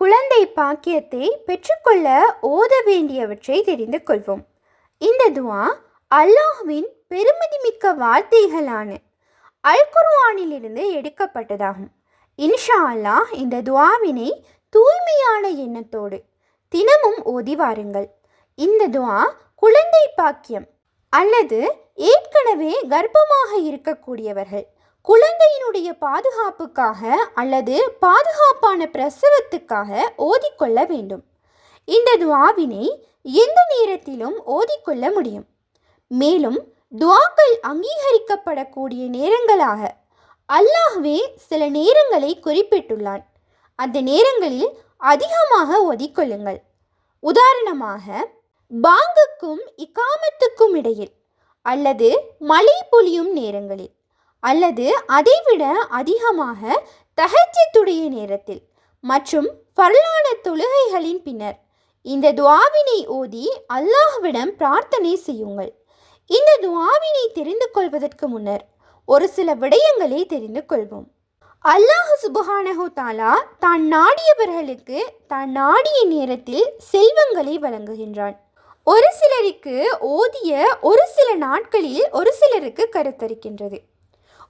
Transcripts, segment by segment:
குழந்தை பாக்கியத்தை பெற்றுக்கொள்ள ஓத வேண்டியவற்றை தெரிந்து கொள்வோம். இந்த துவா அல்லாஹ்வின் பெருமதிமிக்க வார்த்தைகளான அல் குர்ஆனிலிருந்து எடுக்கப்பட்டதாகும். இன்ஷா அல்லாஹ் இந்த துவாவினை தூய்மையான எண்ணத்தோடு தினமும் ஓதி வாருங்கள். இந்த துவா குழந்தை பாக்கியம் அல்லது ஏற்கனவே கர்ப்பமாக இருக்கக்கூடியவர்கள் குழந்தையினுடைய பாதுகாப்புக்காக அல்லது பாதுகாப்பான பிரசவத்துக்காக ஓதிக்கொள்ள வேண்டும். இந்த துவாவினை எந்த நேரத்திலும் ஓதிக்கொள்ள முடியும். மேலும் துவாக்கள் அங்கீகரிக்கப்படக்கூடிய நேரங்களாக அல்லாஹ்வே சில நேரங்களை குறிப்பிட்டுள்ளான். அந்த நேரங்களில் அதிகமாக ஓதிக்கொள்ளுங்கள். உதாரணமாக பாங்குக்கும் இக்காமத்துக்கும் இடையில் அல்லது மழை பொழியும் நேரங்களில். அல்லது அதைவிட அதிகமாக தகச்சத்துடைய நேரத்தில் மற்றும் பரலான தொழுகைகளின் பின்னர் இந்த துவாவினை ஓதி அல்லாஹ்விடம் பிரார்த்தனை செய்யுங்கள். இந்த துவாவினை தெரிந்து கொள்வதற்கு முன்னர் ஒரு சில விடயங்களை தெரிந்து கொள்வோம். அல்லாஹ் சுபஹானஹு தாலா தான் நாடியவர்களுக்கு தான் நாடிய நேரத்தில் செல்வங்களை வழங்குகின்றான். ஒரு சிலருக்கு ஓதிய ஒரு சில நாட்களில் ஒரு சிலருக்கு கருத்தரிக்கின்றது.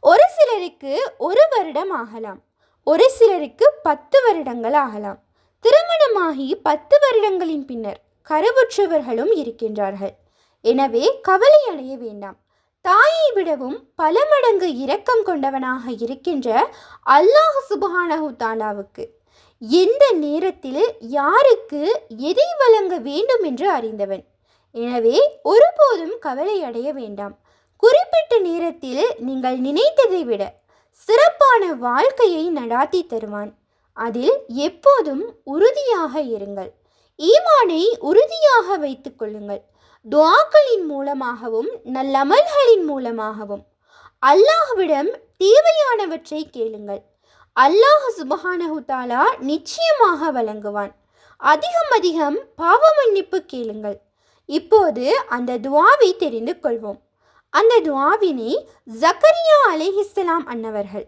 ஒரு சிலருக்கு ஒரு வருடம் ஆகலாம் ஒரு சிலருக்கு பத்து வருடங்கள் ஆகலாம். திருமணமாகி பத்து வருடங்களின் பின்னர் கருவுற்றவர்களும் இருக்கின்றார்கள். எனவே கவலை அடைய வேண்டாம். தாயை விடவும் பல மடங்கு இரக்கம் கொண்டவனாக இருக்கின்ற அல்லாஹ் சுபஹானஹு தாலாவுக்கு எந்த நேரத்தில் யாருக்கு எதை வழங்க வேண்டும் என்று அறிந்தவன். எனவே ஒருபோதும் கவலை அடைய வேண்டாம். குறிப்பிட்ட நேரத்தில் நீங்கள் நினைத்ததை விட சிறப்பான வாழ்க்கையை நடாத்தி தருவான். அதில் எப்போதும் உறுதியாக இருங்கள். ஈமானை உறுதியாக வைத்துக் கொள்ளுங்கள். துவாக்களின் மூலமாகவும் நல்லமல்களின் மூலமாகவும். அல்லாஹ்விடம் தேவையானவற்றை கேளுங்கள். அல்லாஹ் சுபஹானஹு தாலா நிச்சயமாக வழங்குவான். அதிகம் அதிகம் பாவ மன்னிப்பு கேளுங்கள். இப்போது அந்த துவாவை தெரிந்து கொள்வோம். அந்த துவாவினை ஜக்கரியா அலைஹிஸ்ஸலாம் அன்னவர்கள்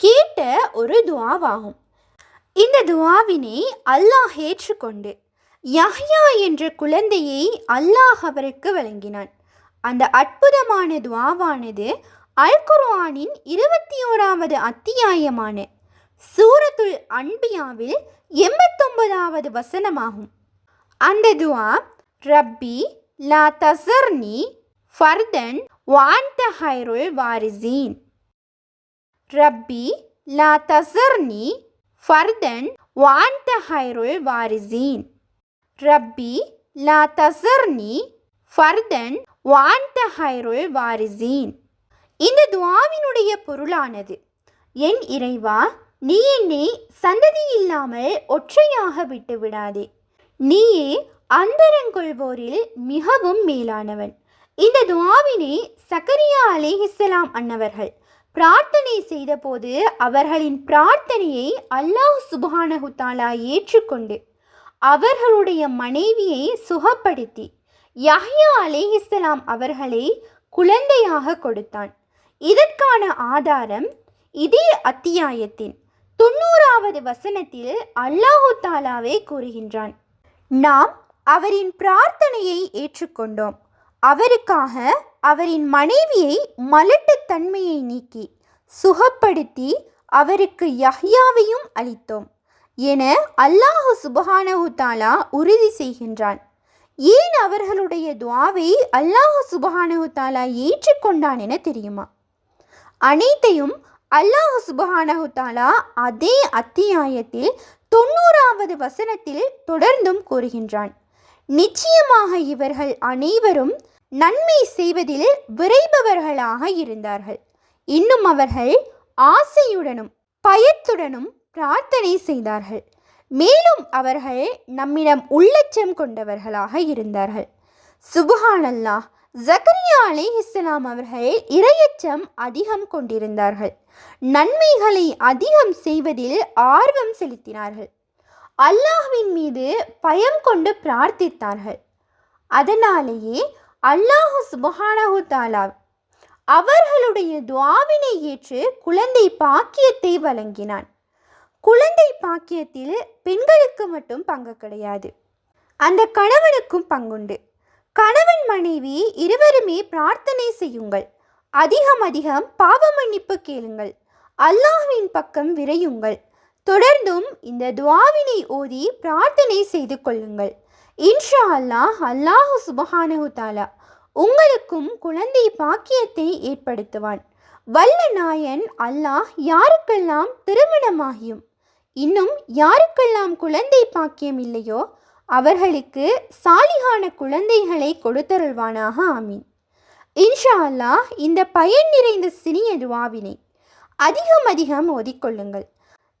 கேட்ட ஒரு துவாவாகும். இந்த துவாவினை அல்லாஹ் ஏற்றுக்கொண்டு யஹ்யா என்ற குழந்தையை அல்லாஹ் அவருக்கு வழங்கினான். அந்த அற்புதமான துவாவானது அல் குர்ஆனின் இருபத்தி ஓராவது அத்தியாயமான சூரத்துல் அன்பியாவில் எண்பத்தொன்பதாவது வசனமாகும். அந்த துவா ரப்பி லா தசர்னி ஃபர்தன் وأنت خير வாரிசீன். ரப்பி லா தசர்னி ஃபர்தன் وأنت خير வாரிசீன். ரப்பி லா தசர்னி ஃபர்தன் وأنت خير வாரிசீன். இந்த துவாவினுடைய பொருளானது. என் இறைவா நீ என்னை சந்ததி இல்லாமல் ஒற்றையாக விட்டு விடாதே நீயே அந்தரங்கொள்வோரில் மிகவும் மேலானவன். இந்த துவாவினை சக்கரியா அலேஹிஸ்லாம் அன்னவர்கள் பிரார்த்தனை செய்தபோது அவர்களின் பிரார்த்தனையை அல்லாஹ் சுபஹானகுதாலா ஏற்றுக்கொண்டு அவர்களுடைய மனைவியை சுகப்படுத்தி யஹ்யா அலேஹிஸ்லாம் அவர்களை குழந்தையாக கொடுத்தான். இதற்கான ஆதாரம் இதே அத்தியாயத்தின் தொண்ணூறாவது வசனத்தில் அல்லாஹு தாலாவே கூறுகின்றான். நாம் அவரின் பிரார்த்தனையை ஏற்றுக்கொண்டோம். அவருக்காக அவரின் மனைவியை மலட்டுத்தன்மையை நீக்கி சுகப்படுத்தி அவருக்கு யஹ்யாவையும் அளித்தோம் என அல்லாஹு சுபஹானஹு தாலா உறுதி செய்கின்றான். ஏன் அவர்களுடைய துவாவை அல்லாஹு சுபஹானஹு தாலா ஏற்றுக்கொண்டான் என தெரியுமா? அனைத்தையும் அல்லாஹு சுபஹானஹு தாலா அதே அத்தியாயத்தில் தொண்ணூறாவது வசனத்தில் தொடர்ந்தும் கூறுகின்றான். நிச்சயமாக இவர்கள் அனைவரும் நன்மை செய்வதில் விரைபவர்களாக இருந்தார்கள். இன்னும் அவர்கள் ஆசையுடனும் பயத்துடனும் பிரார்த்தனை செய்தார்கள். மேலும் அவர்கள் நம்மிடம் உள்ளச்சம் கொண்டவர்களாக இருந்தார்கள். சுபஹானல்லா ஜக்கரியா அலைஹிஸ்ஸலாம் அவர்கள் இரையச்சம் அதிகம் கொண்டிருந்தார்கள். நன்மைகளை அதிகம் செய்வதில் ஆர்வம் செலுத்தினார்கள். அல்லாஹ்வின் மீது பயம் கொண்டு பிரார்த்தித்தார்கள். அதனாலேயே அல்லாஹு சுபஹானஹு தாலா அவர்களுடைய துவாவினை ஏற்று குழந்தை பாக்கியத்தை வழங்கினான். குழந்தை பாக்கியத்தில் பெண்களுக்கு மட்டும் பங்கு கிடையாது. அந்த கணவனுக்கும் பங்குண்டு. கணவன் மனைவி இருவருமே பிரார்த்தனை செய்யுங்கள். அதிகம் அதிகம் பாவ மன்னிப்பு கேளுங்கள். அல்லாஹ்வின் பக்கம் விரையுங்கள். தொடர்ந்தும் இந்த துவாவினை ஓதி பிரார்த்தனை செய்து கொள்ளுங்கள். இன்ஷா அல்லாஹ் அல்லாஹு சுபஹானஹு தாலா உங்களுக்கும் குழந்தை பாக்கியத்தை ஏற்படுத்துவான். வல்ல நாயன் அல்லாஹ் யாருக்கெல்லாம் திருமணமாகியும் இன்னும் யாருக்கெல்லாம் குழந்தை பாக்கியம் இல்லையோ அவர்களுக்கு சாலிகான குழந்தைகளை கொடுத்தருள்வானாக ஆமீன். இன்ஷா அல்லாஹ் இந்த பயன் நிறைந்த சிறிய துவாவினை அதிகம் அதிகம் ஓதிக்கொள்ளுங்கள்.